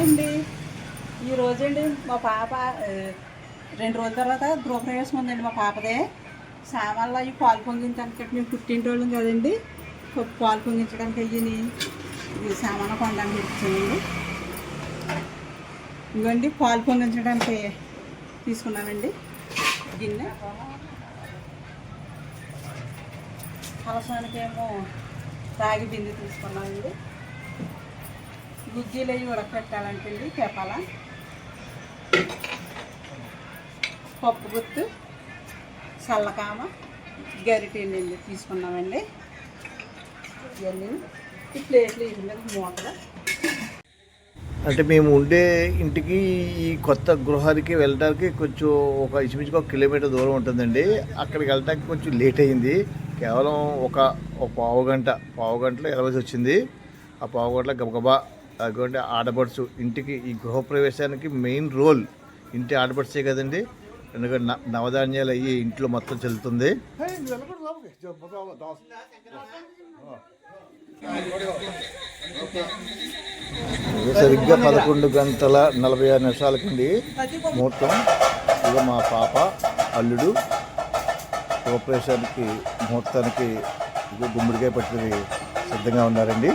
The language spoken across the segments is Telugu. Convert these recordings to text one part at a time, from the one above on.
హాయ్ అండి. ఈ రోజండి మా పాప రెండు రోజుల తర్వాత గృహప్రవేశం ఉందండి మా పాపదే. సామాన్లు అవి పాలు పొంగించడానికి మేము పుట్టింటోళ్ళం కదండి. పాలు పొంగించడానికి అయ్యని ఈ కొనడానికి ఇచ్చానండి ఇవ్వండి పాలు పొంగించడానికి తీసుకున్నానండి గిన్నె. కలసానికేమో రాగి బిందె తీసుకున్నామండి. గుజ్జీలు అవి ఉడకపెట్టాలంటే పేపాల పప్పు గుత్తు చల్లకామ గరిటెండి తీసుకున్నామండి. ఇవన్నీ ఈ ప్లేట్లు ఇది మీద మూటలు అంటే మేము ఉండే ఇంటికి ఈ కొత్త గృహానికి వెళ్ళడానికి కొంచెం ఒక ఇంచుమించుగా ఒక కిలోమీటర్ దూరం ఉంటుందండి. అక్కడికి వెళ్ళడానికి కొంచెం లేట్ అయింది. కేవలం ఒక ఒక పావు గంట పావు గంటలో వెళ్ళవలసి వచ్చింది. ఆ పావు గంటలో గబగబా అటువంటి ఆడపడుచు. ఇంటికి ఈ గృహప్రవేశానికి మెయిన్ రోల్ ఇంటి ఆడపడుచే కదండి. ఎందుకంటే న- నవధాన్యాలు అయ్యి ఇంట్లో మొత్తం చెల్లుతుంది. సరిగ్గా పదకొండు గంటల నలభై ఆరు నిమిషాలకండి. ముహూర్తం. ఇక మా పాప అల్లుడు ఆపరేషన్కి ముహూర్తానికి ఇక గుమ్మడికాయ పట్టినవి సిద్ధంగా ఉన్నారండి.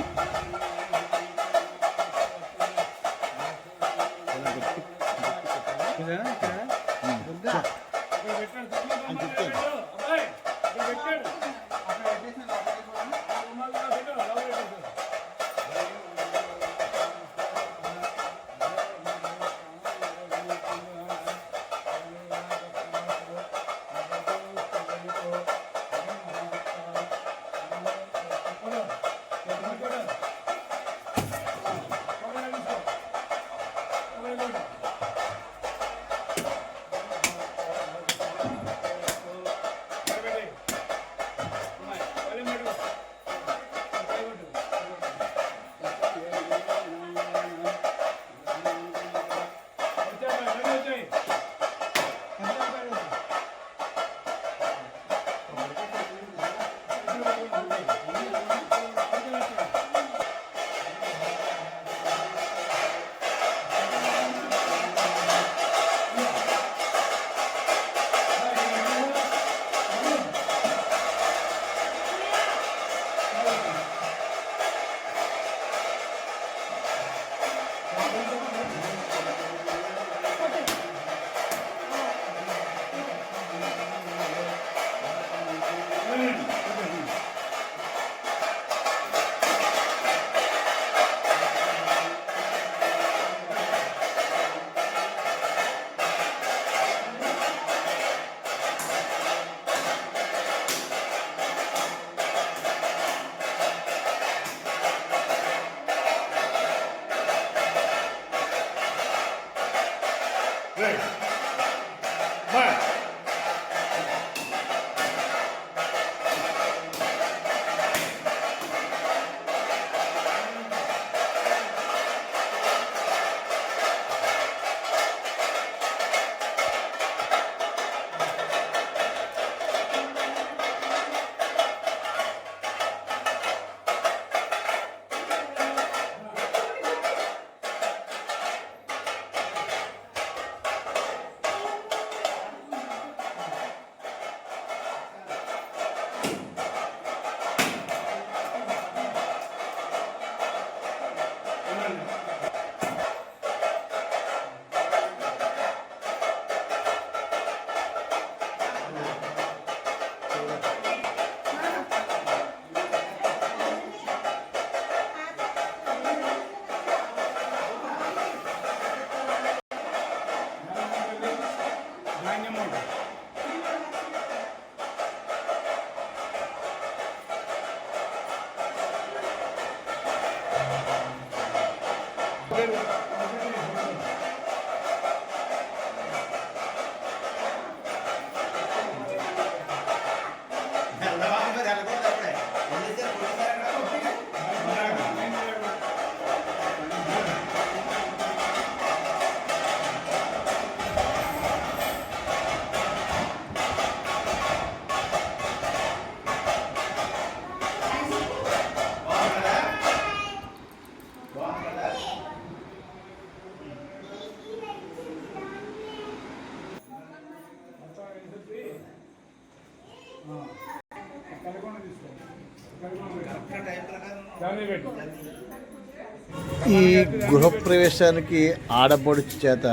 గృహప్రవేశానికి ఆడపడుచు చేత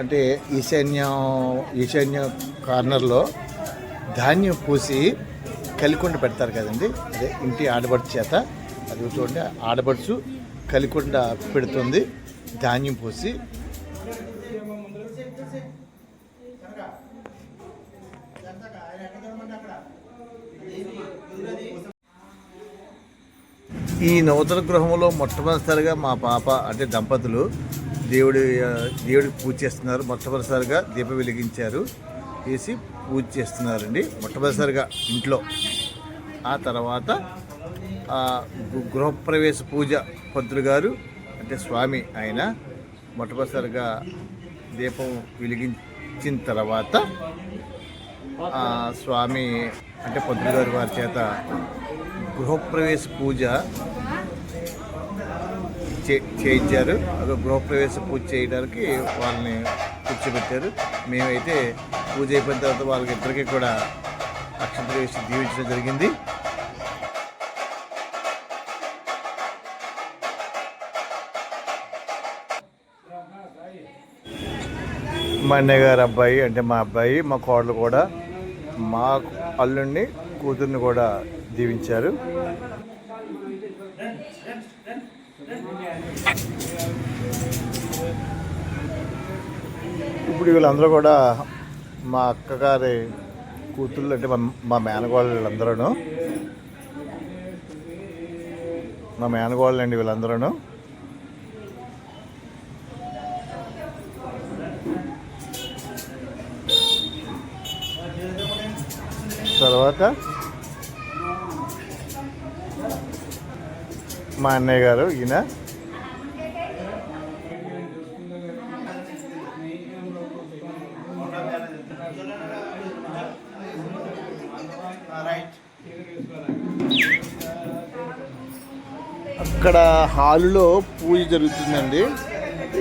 అంటే ఈశాన్యం ఈశాన్య కార్నర్లో ధాన్యం పూసి కలికొండ పెడతారు కదండి. అదే ఇంటి ఆడపడుచు చేత. అది చూడండి ఆడపడుచు కలికొండ పెడుతుంది. ధాన్యం పూసి ఈ నూతన గృహంలో మొట్టమొదటిసారిగా మా పాప అంటే దంపతులు దేవుడి దేవుడికి పూజ చేస్తున్నారు. మొట్టమొదటిసారిగా దీపం వెలిగించారు. వేసి పూజ చేస్తున్నారండి. మొట్టమొదటిసారిగా ఇంట్లో. ఆ తర్వాత గు- గృహప్రవేశ పూజ పంతులు గారు అంటే స్వామి ఆయన మొట్టమొదటిసారిగా దీపం వెలిగించిన తర్వాత స్వామి అంటే పంతులు గారు వారి చేత గృహప్రవేశ పూజ చేయించారు. అదో గృహప్రవేశ పూజ చేయడానికి వాళ్ళని కూర్చోబెట్టారు. మేమైతే పూజ అయిపోయిన తర్వాత వాళ్ళకిద్దరికీ కూడా అక్షప్రవేశం దీవించడం జరిగింది. మా అన్నయ్య గారు అబ్బాయి అంటే మా అబ్బాయి మా కోడలు కూడా మా అల్లుడిని కూతుర్ని కూడా దీవించారు. ఇప్పుడు వీళ్ళందరూ కూడా మా అక్కగారి కూతుళ్ళు అంటే మా మా మేనగోళ్ళు వీళ్ళందరూ మా మేనగోళ్ళు అండి వీళ్ళందరూ తర్వాత మా అన్నయ్య గారు ఈయన. అక్కడ హాలులో పూజ జరుగుతుందండి.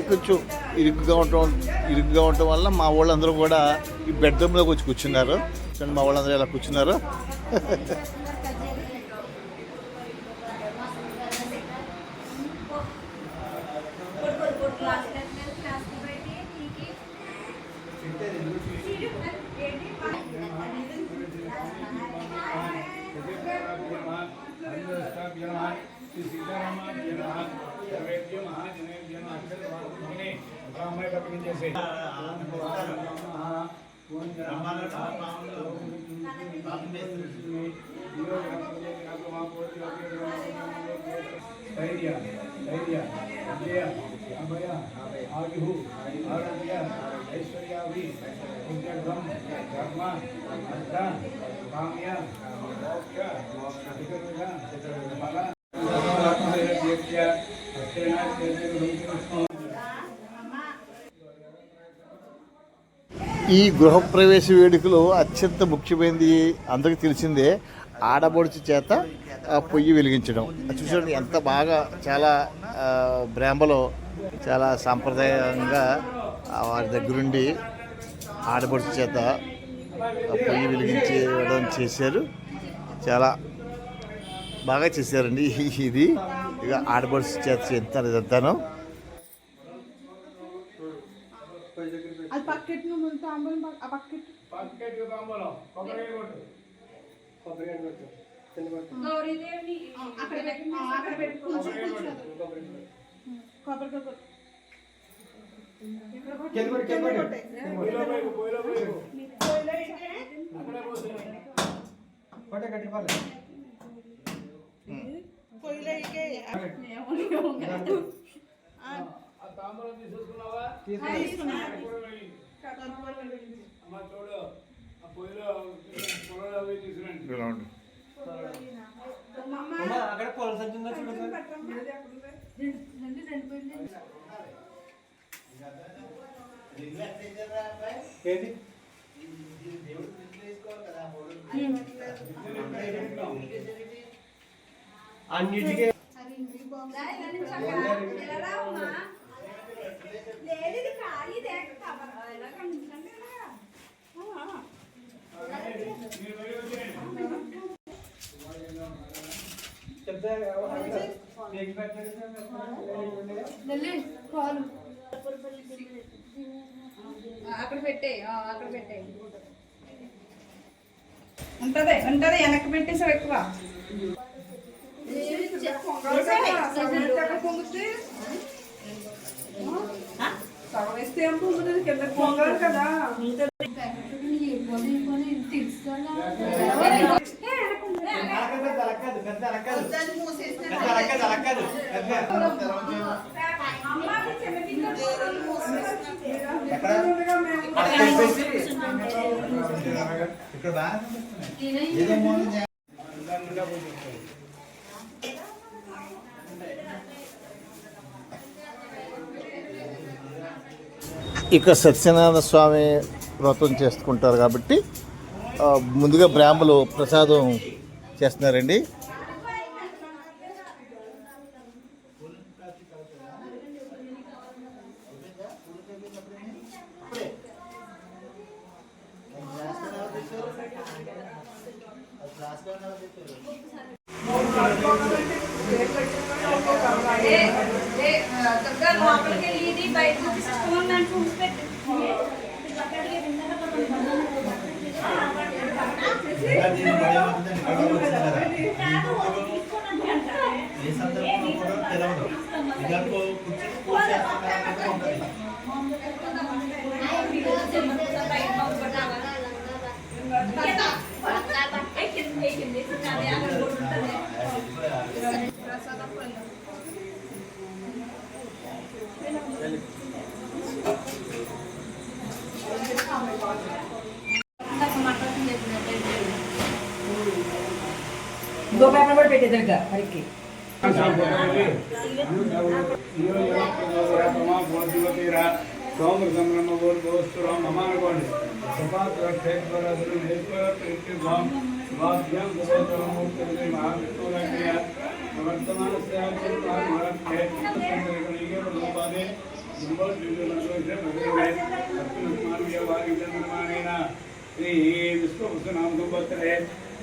కొంచెం ఇరుగ్గా ఉండటం ఇరుగ్గా ఉండటం వల్ల మా వాళ్ళందరూ కూడా ఈ బెడ్రూమ్లోకి వచ్చి కూర్చున్నారు. చూడండి మా వాళ్ళందరూ ఇలా కూర్చున్నారు? ఆయుః ఆరోగ్య ఐశ్వర్యాభి ఉద్యోగం ధర్మ అర్థ కామ్య మోక్ష చతుర్విధ ఫల ఆత్మహత్య ఈ గృహప్రవేశ వేడుకలో అత్యంత ముఖ్యమైనది అందరికీ తెలిసిందే ఆడబడుచు చేత పొయ్యి వెలిగించడం. అది ఎంత బాగా చాలా ఆ, చాలా సాంప్రదాయంగా ఆ వారి దగ్గరుండి ఆడబడుచు చేత పొయ్యి వెలిగించడం చేశారు. చాలా బాగా చేశారండి ఇది. ఇక ఆడబడుచు చేత చేస్తారు ఇదంతాను అది కొబ్బరి కొట్టు కొబ్బరి కొట్టు అక్కడ పెట్టి పొలం చూడండి ఏంటి అన్నిటికీ లేదు ఇది ఖాళీ దేక కవర్ ఎలా కనిపించండి మీరు పోయి వచ్చేయండి కేక్ పెట్టండి అక్కడ పెట్టే అక్కడ పెట్టే ఉంటది ఉంటది వెనక్కి పెట్టేసావు ఎక్కువ సగం వేస్తే ఏం పొంగుతుంది కింద పొంగాలి కదా అలక్కదు పెద్ద అలక్కదు పెద్ద అలక్కదు అలక్కదు పెద్ద. ఇక సత్యనారాయణ స్వామి వ్రతం చేసుకుంటారు కాబట్టి ముందుగా బ్రాహ్మలు ప్రసాదం చేస్తున్నారండి. ఇంకో పేపర్ కూడా పెట్టేదరుగా హరికి శ్రీ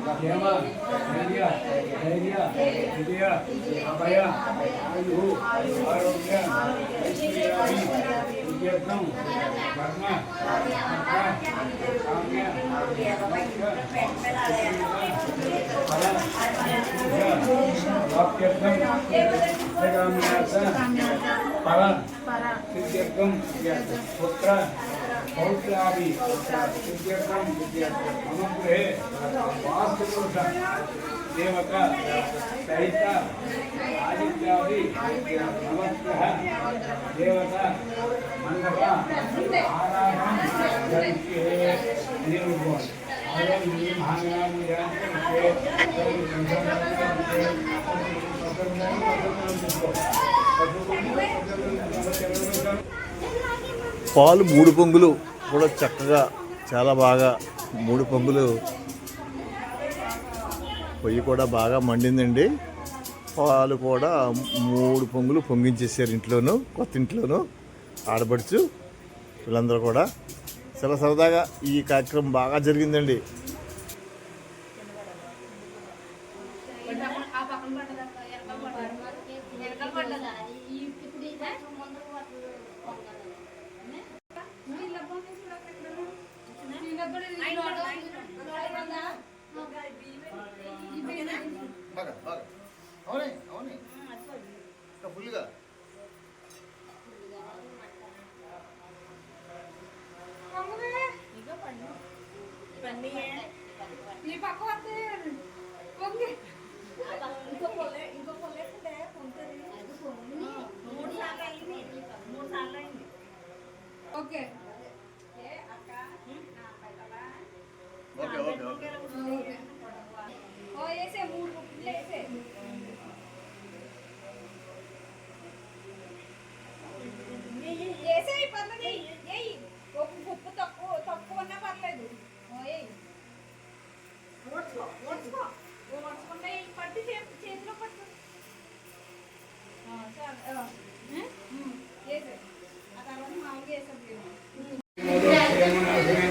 వాసరే ధనుష్యత్రే ధనుయోగి దర్శనः యోగం శ్రేష్ఠాయం దురోస్మాన్ దుఃఖः మీ నాన్న తెచ్చింది మనకి. సిద్ధ్యర్థం పుత్ర कौत्राभि विद्यार्थं विद्यार्थं मम गृहे वास्तुपुरुष देवक सहित आदित्यादि नवग्रह देवता मण्डप आराधनं निरूपणम् अयं महायां పాలు మూడు పొంగులు కూడా చక్కగా చాలా బాగా మూడు పొంగులు. పొయ్యి కూడా బాగా మండిందండి. పాలు కూడా మూడు పొంగులు పొంగించేసారు ఇంట్లోనూ కొత్త ఇంట్లోనూ. ఆడబడుచు వీళ్ళందరూ కూడా. చాలా సరదాగా ఈ కార్యక్రమం బాగా జరిగిందండి. 어이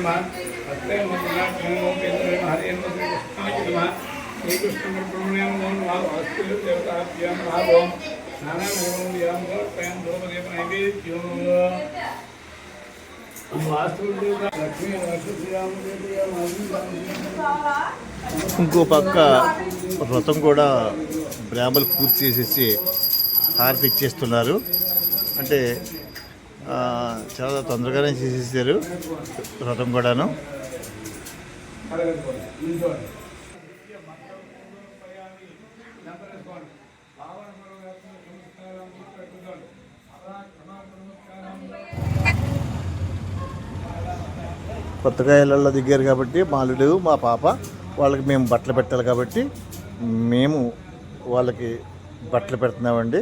నమ అత్తే హరే నమ నమ శ్రీకృష్ణ బ్రహ్మణ్యం నమ దేవతాభ్యాం భావం నైవేద్యం ఇంకో పక్క వ్రతం కూడా బ్రాహ్మలు పూర్తి చేసేసి హారతి ఇచ్చేస్తున్నారు. అంటే చాలా తొందరగానే చేసేసారు రథం కూడాను. కొత్తగా ఇళ్ళల్లో దిగారు కాబట్టి మాలుడు మా పాప వాళ్ళకి మేము బట్టలు పెట్టాలి కాబట్టి మేము వాళ్ళకి బట్టలు పెడుతున్నామండి.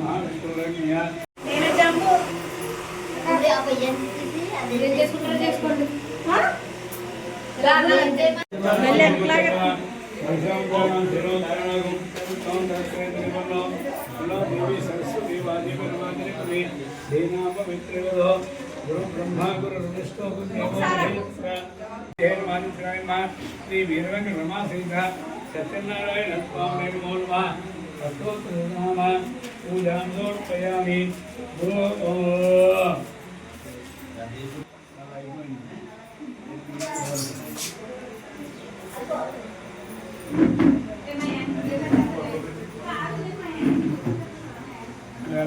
మహావిష్ణువు అదే ఆ పయ్యని తీసి అదే చేసుకుంటారో చేసుకోండి శ్రీ వీరవేంద్ర రమా సింహ సత్యనారాయణ స్వామి నమో. అష్టోత్తరనామ పూజాం సమర్పయామి. ఓ రంజన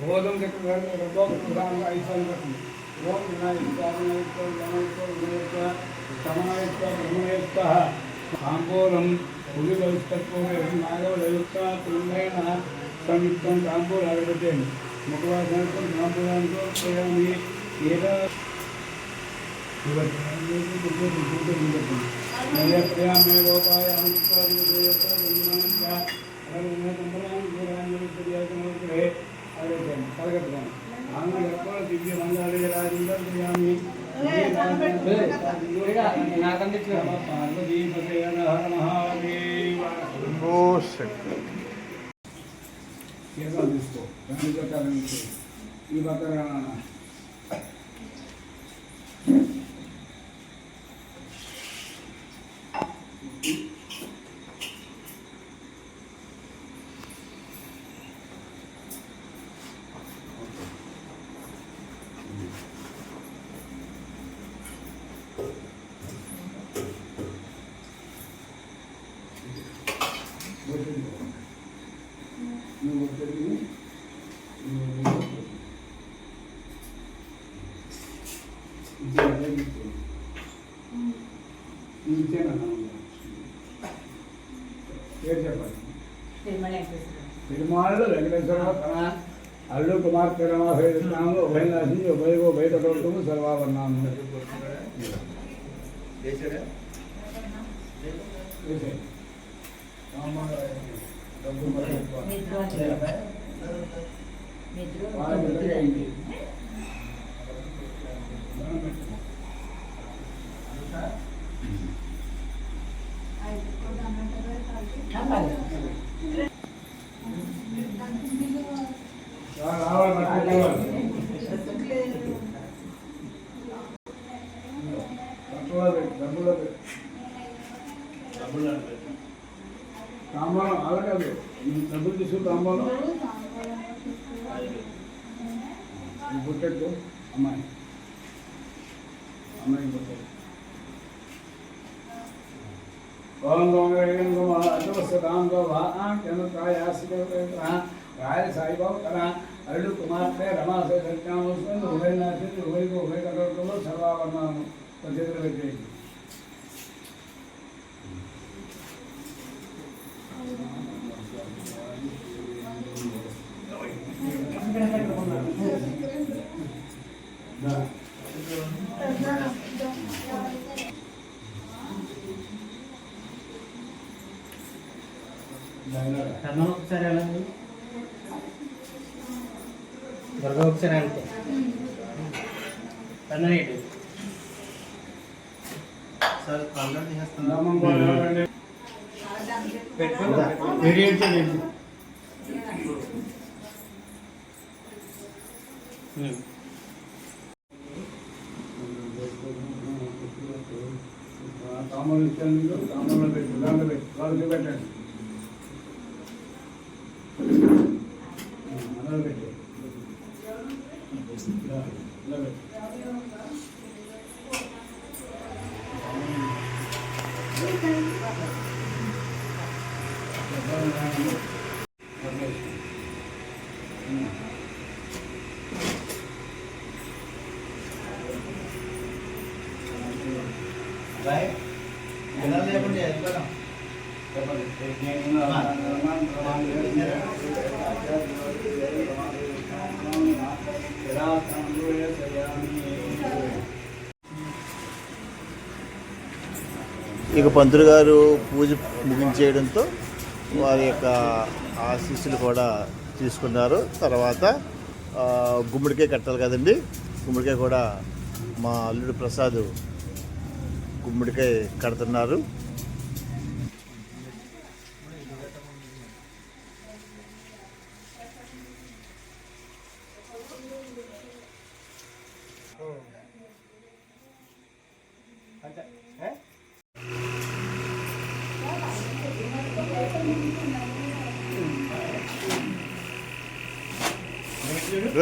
भोजन के घर में रखो प्रोग्राम ऐसा रखो ओम नमयुक्तः काम्बोरं पुलिवस्तत्वयुक्त तुल्येन संयुक्तं काम्बोरागते मुखवासनकं काम्बोरान्तो प्रयामि यदा मया प्रयामे गोपायां स्वादिदेयता बन्धनं च अनन्तरं गुराञ्जलिपर्यायं तो రాజేంద్ర ప్రియామి పార్వతీ పతయ హర మహాదేవ. ఓ శక్తి కేసాలు తీసుకో. రెండు చట్టాలు తీసుకో. ఈ పక్కన అల్లు కుమార్తె రమాభైనాము ఉభయనాశి ఉభయగో బయట కొడుకుము సర్వావర్ణాము రావాలి తాంబాలం తాంబూలం అలాగదు డబ్బులు తీసు తాంబాలం పుట్టెట్టు అమ్మాయి అమ్మాయి పుట్టెట్టు ఓం గోంగం రాయ సాయిబాబు కదా కుమార్తె రమాసే ఉభయ ఉభయనాథి ఉభయకు ఉభయ కటోటలో సర్వావర్ణాము చేతులు పెట్టేది. కర్ణం ఒకసారి ఎలా దుర్గా ఒకసారి అంతే ఏంటి సార్ కర్ణం నామం బాగుండండి వీడియో చేయండి తామలు ఇచ్చాను తామలు పెట్టి దాంట్లో పెట్టి వాళ్ళకి పెట్టండి అలా పెట్టి ఇలా, ఇలా పెట్టి ఇక పంతులు గారు పూజ ముగించేయడంతో వారి యొక్క ఆశీస్సులు కూడా తీసుకున్నారు. తర్వాత గుమ్మడికాయ కట్టాలి కదండి. గుమ్మడికాయ కూడా మా అల్లుడు ప్రసాద్ గుమ్మడికాయ కడుతున్నారు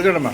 చూడమ్మా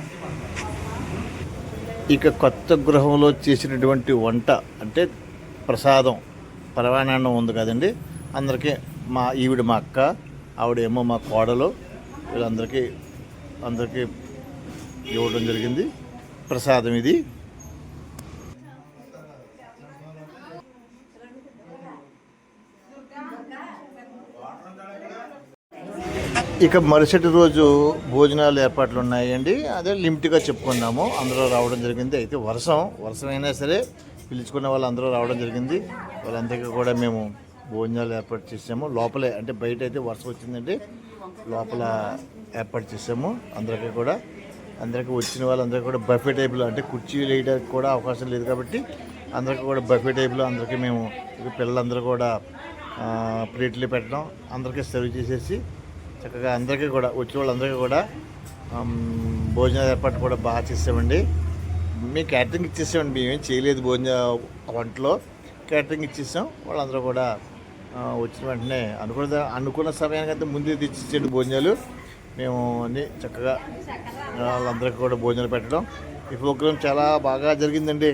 ఇక కొత్త గృహంలో చేసినటువంటి వంట అంటే ప్రసాదం పరవానాన్నం ఉంది కదండి. అందరికీ మా ఈవిడ మా అక్క ఆవిడేమో మా కోడలు వీళ్ళందరికీ అందరికీ ఇవ్వడం జరిగింది. ప్రసాదం ఇది. ఇక మరుసటి రోజు భోజనాలు ఏర్పాట్లు ఉన్నాయండి అదే లిమిట్గా చెప్పుకున్నాము. అందరూ రావడం జరిగింది. అయితే వర్షం వర్షం అయినా సరే పిలుచుకున్న వాళ్ళు అందరూ రావడం జరిగింది. వాళ్ళందరికీ కూడా మేము భోజనాలు ఏర్పాటు చేసాము. లోపలే అంటే బయట అయితే వర్షం వచ్చిందంటే లోపల ఏర్పాటు చేసాము అందరికీ కూడా. అందరికీ వచ్చిన వాళ్ళందరికీ కూడా బఫే టైప్లో అంటే కుర్చీలు వేయడానికి కూడా అవకాశం లేదు కాబట్టి అందరికీ కూడా బఫే టైప్లో అందరికీ మేము పిల్లలందరూ కూడా ప్లేట్లు పెట్టడం అందరికీ సర్వ్ చేసేసి చక్కగా అందరికీ కూడా వచ్చిన వాళ్ళందరికీ కూడా భోజనాలు భోజన ఏర్పాటు కూడా బాగా చేసామండి మేము క్యాటరింగ్ ఇచ్చేసామండి మేమేం చేయలేదు భోజన వంటలో. క్యాటరింగ్ ఇచ్చేసాం వాళ్ళందరూ కూడా వచ్చిన వెంటనే అనుకున్న అనుకున్న సమయానికంటే ముందే తెచ్చిచ్చాడు భోజనాలు. మేము అన్నీ చక్కగా వాళ్ళందరికీ కూడా భోజనాలు పెట్టడం. ఈ ప్రోగ్రాం చాలా బాగా జరిగిందండి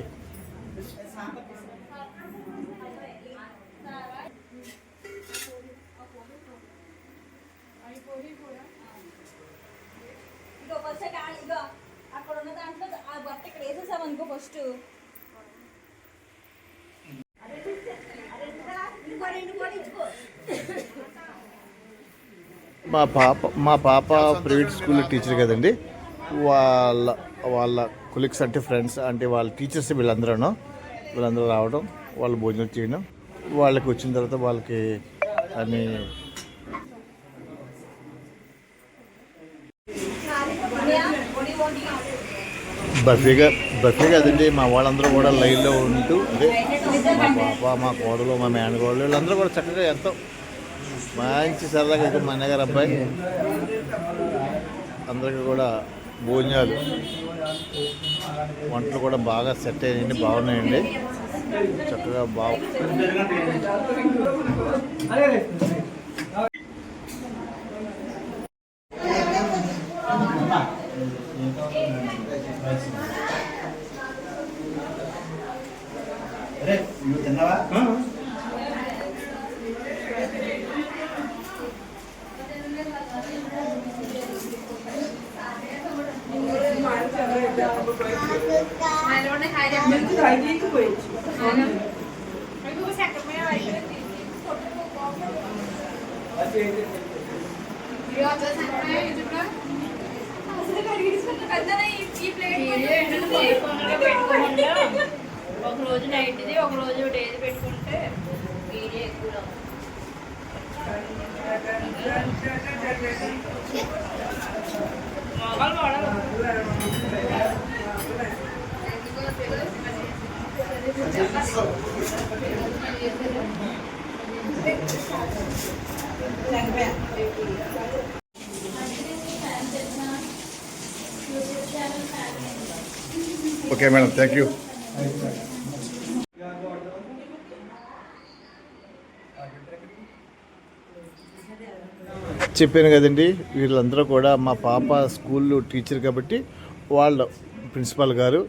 ఇగో ఫస్ట్ కాదు ఇగో అక్కడ ఉన్న దాంట్లో ఆ బట్ట ఇక్కడ వేసేసాం అనుకో ఫస్ట్ ఇంకో రెండు కూడా ఇచ్చుకో మా పాప మా పాప ప్రైవేట్ స్కూల్ టీచర్ కదండి. వాళ్ళ వాళ్ళ కొలీగ్స్ అంటే ఫ్రెండ్స్ అంటే వాళ్ళ టీచర్స్ వీళ్ళందరూ వీళ్ళందరూ రావడం వాళ్ళు భోజనం చేయడం. వాళ్ళకి వచ్చిన తర్వాత వాళ్ళకి అని బఫేగా బఫే కదండి మా వాళ్ళందరూ కూడా లైన్లో ఉంటూ అదే మా పాప మా కోడలు మా మేనకోడలు వీళ్ళందరూ కూడా చక్కగా ఎంతో మంచి సరదాగా అయితే మా అన్నగారు అబ్బాయి. అందరికీ కూడా భోజనాలు. వంటలు కూడా బాగా సెట్ అయ్యాయండి బాగున్నాయండి. చక్కగా బాగు ఒక రోజు నైట్ది ఒక రోజు డేది పెట్టుకుంటే వీడియో ఎక్కువ మొగలు వాడాలి. ఓకే మేడం థ్యాంక్ యూ చెప్పాను కదండి వీళ్ళందరూ కూడా మా పాప స్కూల్లో టీచర్ కాబట్టి వాళ్ళ ప్రిన్సిపాల్ గారు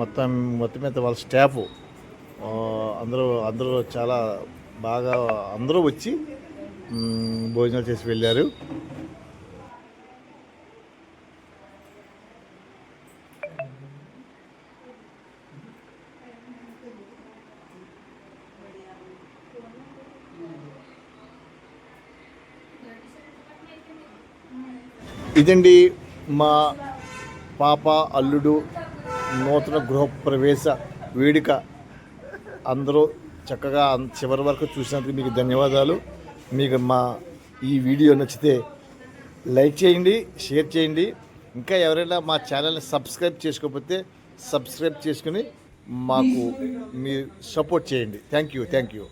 మొత్తం మొత్తం మీద వాళ్ళ స్టాఫ్ అందరూ అందరూ చాలా బాగా అందరూ వచ్చి భోజనాలు చేసి వెళ్ళారు. ఇదండి మా పాప అల్లుడు నూతన గృహప్రవేశ వేడుక. అందరూ చక్కగా చివరి వరకు చూసినందుకు మీకు ధన్యవాదాలు. మీకు మా ఈ వీడియో నచ్చితే లైక్ చేయండి షేర్ చేయండి. ఇంకా ఎవరైనా మా ఛానల్ని సబ్స్క్రైబ్ చేసుకోకపోతే సబ్స్క్రైబ్ చేసుకుని మాకు మీరు సపోర్ట్ చేయండి. Thank you thank you.